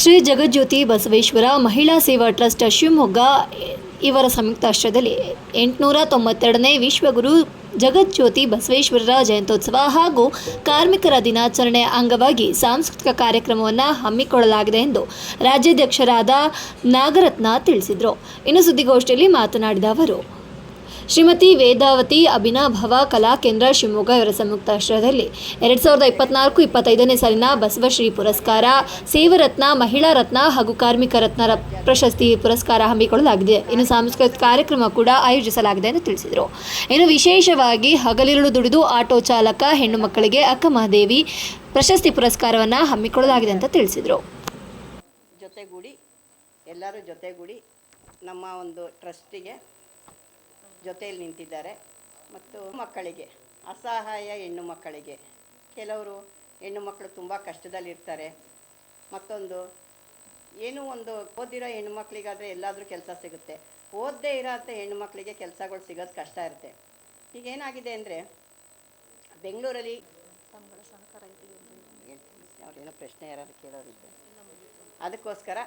ಶ್ರೀ ಜಗಜ್ಯೋತಿ ಬಸವೇಶ್ವರ ಮಹಿಳಾ ಸೇವಾ ಟ್ರಸ್ಟ್ ಶಿವಮೊಗ್ಗ, ಇವರ ಸಂಯುಕ್ತಾಶ್ರಯದಲ್ಲಿ ಎಂಟುನೂರ ತೊಂಬತ್ತೆರಡನೇ ವಿಶ್ವಗುರು ಜಗಜ್ಯೋತಿ ಬಸವೇಶ್ವರರ ಜಯಂತ್ಯೋತ್ಸವ ಹಾಗೂ ಕಾರ್ಮಿಕರ ದಿನಾಚರಣೆ ಅಂಗವಾಗಿ ಸಾಂಸ್ಕೃತಿಕ ಕಾರ್ಯಕ್ರಮವನ್ನು ಹಮ್ಮಿಕೊಳ್ಳಲಾಗಿದೆ ಎಂದು ರಾಜ್ಯಾಧ್ಯಕ್ಷರಾದ ನಾಗರತ್ನ ತಿಳಿಸಿದರು. ಇನ್ನು ಸುದ್ದಿಗೋಷ್ಠಿಯಲ್ಲಿ ಮಾತನಾಡಿದ ಅವರು ಶ್ರೀಮತಿ ವೇದಾವತಿ ಅಭಿನಭವ ಕಲಾ ಕೇಂದ್ರ ಶಿವಮೊಗ್ಗ ಇವರ ಸಂಯುಕ್ತಾಶ್ರಯದಲ್ಲಿ. ಎರಡು ಸಾವಿರದ ಇಪ್ಪತ್ನಾಲ್ಕು ಇಪ್ಪತ್ತೈದನೇ ಸಾಲಿನ ಬಸವಶ್ರೀ ಪುರಸ್ಕಾರ, ಸೇವರತ್ನ, ಮಹಿಳಾ ರತ್ನ ಹಾಗೂ ಕಾರ್ಮಿಕ ರತ್ನ ಪ್ರಶಸ್ತಿ ಪುರಸ್ಕಾರ ಹಮ್ಮಿಕೊಳ್ಳಲಾಗಿದೆ. ಇನ್ನು ಸಾಂಸ್ಕೃತಿಕ ಕಾರ್ಯಕ್ರಮ ಕೂಡ ಆಯೋಜಿಸಲಾಗಿದೆ ಎಂದು ತಿಳಿಸಿದರು. ಇನ್ನು ವಿಶೇಷವಾಗಿ ಹಗಲಿರುಳು ದುಡಿದು ಆಟೋ ಚಾಲಕ, ಹೆಣ್ಣು ಮಕ್ಕಳಿಗೆ ಅಕ್ಕಮಹಾದೇವಿ ಪ್ರಶಸ್ತಿ ಪುರಸ್ಕಾರವನ್ನು ಹಮ್ಮಿಕೊಳ್ಳಲಾಗಿದೆ ಅಂತ ತಿಳಿಸಿದರು. ಜೊತೆಗೂಡಿ, ಎಲ್ಲರೂ ಜೊತೆಗೂಡಿ ನಮ್ಮ ಒಂದು ಟ್ರಸ್ಟಿಗೆ ಜೊತೆಯಲ್ಲಿ ನಿಂತಿದ್ದಾರೆ. ಮತ್ತು ಮಕ್ಕಳಿಗೆ ಅಸಹಾಯ ಹೆಣ್ಣು ಮಕ್ಕಳಿಗೆ. ಕೆಲವರು ಹೆಣ್ಣು ಮಕ್ಕಳು ತುಂಬ ಕಷ್ಟದಲ್ಲಿರ್ತಾರೆ. ಮತ್ತೊಂದು ಏನೂ ಒಂದು ಓದಿರೋ ಹೆಣ್ಣು ಮಕ್ಕಳಿಗಾದರೆ ಎಲ್ಲಾದರೂ ಕೆಲಸ ಸಿಗುತ್ತೆ. ಓದದೇ ಇರೋಂಥ ಹೆಣ್ಣು ಮಕ್ಕಳಿಗೆ ಕೆಲಸಗಳು ಸಿಗೋದು ಕಷ್ಟ ಇರುತ್ತೆ. ಈಗ ಏನಾಗಿದೆ ಅಂದರೆ ಬೆಂಗಳೂರಲ್ಲಿ ಅವ್ರೇನೋ ಪ್ರಶ್ನೆ ಯಾರು ಕೇಳೋರಿದ್ದೆ ಅದಕ್ಕೋಸ್ಕರ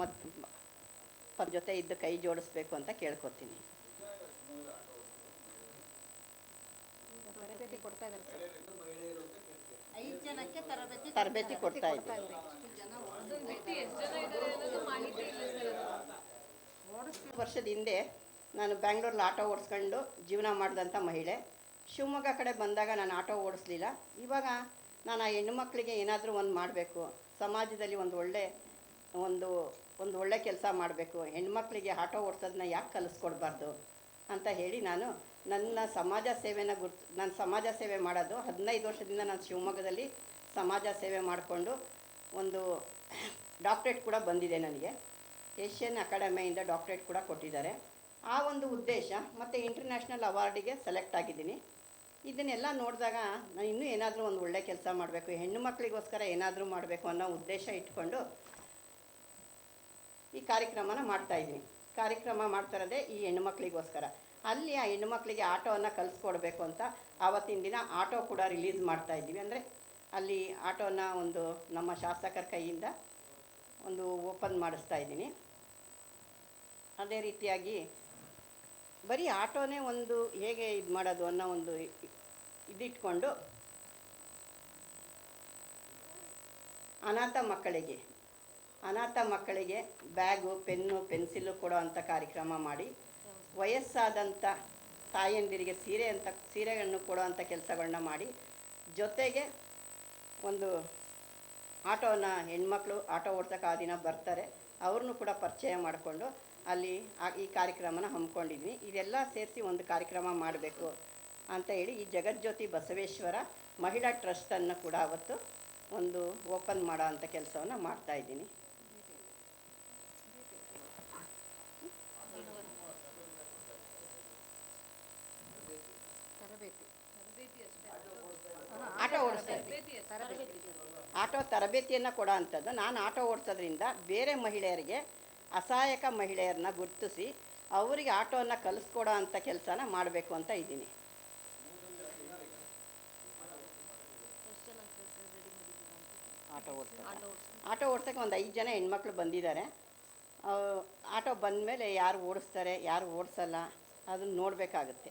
ಮತ್ತು ಜೊತೆ ಇದ್ದು ಕೈ ಜೋಡಿಸ್ಬೇಕು ಅಂತ ಕೇಳ್ಕೊತೀನಿ. ತರಬೇತಿ ಕೊಡ್ತಾ ಇದ್ದೀವಿ ವರ್ಷದ ಹಿಂದೆ ನಾನು ಬ್ಯಾಂಗ್ಳೂರಲ್ಲಿ ಆಟೋ ಓಡಿಸ್ಕೊಂಡು ಜೀವನ ಮಾಡಿದಂಥ ಮಹಿಳೆ. ಶಿವಮೊಗ್ಗ ಕಡೆ ಬಂದಾಗ ನಾನು ಆಟೋ ಓಡಿಸ್ಲಿಲ್ಲ. ಇವಾಗ ನಾನು ಆ ಹೆಣ್ಣು ಮಕ್ಕಳಿಗೆ ಏನಾದರೂ ಒಂದು ಮಾಡಬೇಕು. ಸಮಾಜದಲ್ಲಿ ಒಂದು ಒಳ್ಳೆ ಒಂದು ಒಂದು ಒಳ್ಳೆ ಕೆಲಸ ಮಾಡಬೇಕು. ಹೆಣ್ಮಕ್ಳಿಗೆ ಆಟೋ ಓಡಿಸೋದನ್ನ ಯಾಕೆ ಕಲಿಸ್ಕೊಡ್ಬಾರ್ದು? ಅಂತ ಹೇಳಿ ನಾನು ನನ್ನ ಸಮಾಜ ಸೇವೆನ ಗುರ್ತು ನಾನು ಸಮಾಜ ಸೇವೆ ಮಾಡೋದು ಹದಿನೈದು ವರ್ಷದಿಂದ ನಾನು ಶಿವಮೊಗ್ಗದಲ್ಲಿ ಸಮಾಜ ಸೇವೆ ಮಾಡಿಕೊಂಡು ಒಂದು ಡಾಕ್ಟ್ರೇಟ್ ಕೂಡ ಬಂದಿದೆ ನನಗೆ. ಏಷ್ಯನ್ ಅಕಾಡೆಮಿಯಿಂದ ಡಾಕ್ಟ್ರೇಟ್ ಕೂಡ ಕೊಟ್ಟಿದ್ದಾರೆ. ಆ ಒಂದು ಉದ್ದೇಶ ಮತ್ತು ಇಂಟರ್ನ್ಯಾಷನಲ್ ಅವಾರ್ಡಿಗೆ ಸೆಲೆಕ್ಟ್ ಆಗಿದ್ದೀನಿ. ಇದನ್ನೆಲ್ಲ ನೋಡಿದಾಗ ನಾನು ಇನ್ನೂ ಏನಾದರೂ ಒಂದು ಒಳ್ಳೆ ಕೆಲಸ ಮಾಡಬೇಕು, ಹೆಣ್ಣು ಮಕ್ಕಳಿಗೋಸ್ಕರ ಏನಾದರೂ ಮಾಡಬೇಕು ಅನ್ನೋ ಉದ್ದೇಶ ಇಟ್ಕೊಂಡು ಈ ಕಾರ್ಯಕ್ರಮನ ಮಾಡ್ತಾ ಇದ್ದೀನಿ. ಕಾರ್ಯಕ್ರಮ ಮಾಡ್ತಾ ಇರೋದೇ ಈ ಹೆಣ್ಣು ಮಕ್ಕಳಿಗೋಸ್ಕರ ಅಲ್ಲಿ ಆ ಹೆಣ್ಣು ಮಕ್ಕಳಿಗೆ ಆಟೋವನ್ನು ಕಲಿಸ್ಕೊಡ್ಬೇಕು ಅಂತ ಆವತ್ತಿನ ದಿನ ಆಟೋ ಕೂಡ ರಿಲೀಸ್ ಮಾಡ್ತಾ ಇದ್ದೀವಿ. ಅಂದರೆ ಅಲ್ಲಿ ಆಟೋನ ಒಂದು ನಮ್ಮ ಶಾಸಕರ ಕೈಯಿಂದ ಒಂದು ಓಪನ್ ಮಾಡಿಸ್ತಾ ಇದ್ದೀನಿ. ಅದೇ ರೀತಿಯಾಗಿ ಬರೀ ಆಟೋನೇ ಒಂದು ಹೇಗೆ ಇದು ಮಾಡೋದು ಅನ್ನೋ ಒಂದು ಇದಿಟ್ಕೊಂಡು ಅನಾಥ ಮಕ್ಕಳಿಗೆ ಅನಾಥ ಮಕ್ಕಳಿಗೆ ಬ್ಯಾಗು, ಪೆನ್ನು ಪೆನ್ಸಿಲ್ಲು ಕೊಡೋ ಅಂಥ ಕಾರ್ಯಕ್ರಮ ಮಾಡಿ ವಯಸ್ಸಾದಂಥ ತಾಯಂದಿರಿಗೆ ಸೀರೆ ಅಂತ, ಸೀರೆಗಳನ್ನು ಕೊಡೋ ಅಂಥ ಕೆಲಸಗಳನ್ನ ಮಾಡಿ, ಜೊತೆಗೆ ಒಂದು ಆಟೋನ ಹೆಣ್ಮಕ್ಳು ಆಟೋ ಓಡ್ಸೋಕೆ ಆ ದಿನ ಬರ್ತಾರೆ. ಅವ್ರನ್ನೂ ಕೂಡ ಪರಿಚಯ ಮಾಡಿಕೊಂಡು ಅಲ್ಲಿ ಈ ಕಾರ್ಯಕ್ರಮನ ಹಮ್ಮಿಕೊಂಡಿದ್ವಿ. ಇದೆಲ್ಲ ಸೇರಿಸಿ ಒಂದು ಕಾರ್ಯಕ್ರಮ ಮಾಡಬೇಕು ಅಂತ ಹೇಳಿ ಈ ಜಗಜ್ಯೋತಿ ಬಸವೇಶ್ವರ ಮಹಿಳಾ ಟ್ರಸ್ಟನ್ನು ಕೂಡ ಅವತ್ತು ಒಂದು ಓಪನ್ ಮಾಡೋ ಅಂಥ ಕೆಲಸವನ್ನು ಮಾಡ್ತಾಯಿದ್ದೀನಿ ಆಟೋ ಓಡಿಸ್ತಾರೆ ಆಟೋ ತರಬೇತಿಯನ್ನು ಕೊಡೋ ಅಂಥದ್ದು. ನಾನು ಆಟೋ ಓಡಿಸೋದ್ರಿಂದ ಬೇರೆ ಮಹಿಳೆಯರಿಗೆ ಅಸಹಾಯಕ ಮಹಿಳೆಯರನ್ನ ಗುರುತಿಸಿ ಅವರಿಗೆ ಆಟೋವನ್ನು ಕಲಿಸ್ಕೊಡೋ ಅಂಥ ಕೆಲಸನ ಮಾಡಬೇಕು ಅಂತ ಇದ್ದೀನಿ. ಆಟೋ ಓಡಿಸ್ತಾರೆ ಆಟೋ ಓಡ್ಸೋಕ್ಕೆ ಒಂದು ಐದು ಜನ ಹೆಣ್ಮಕ್ಳು ಬಂದಿದ್ದಾರೆ. ಆಟೋ ಆಟೋ ಬಂದಮೇಲೆ ಯಾರು ಓಡಿಸ್ತಾರೆ ಯಾರು ಓಡಿಸಲ್ಲ ಅದನ್ನು ನೋಡಬೇಕಾಗುತ್ತೆ.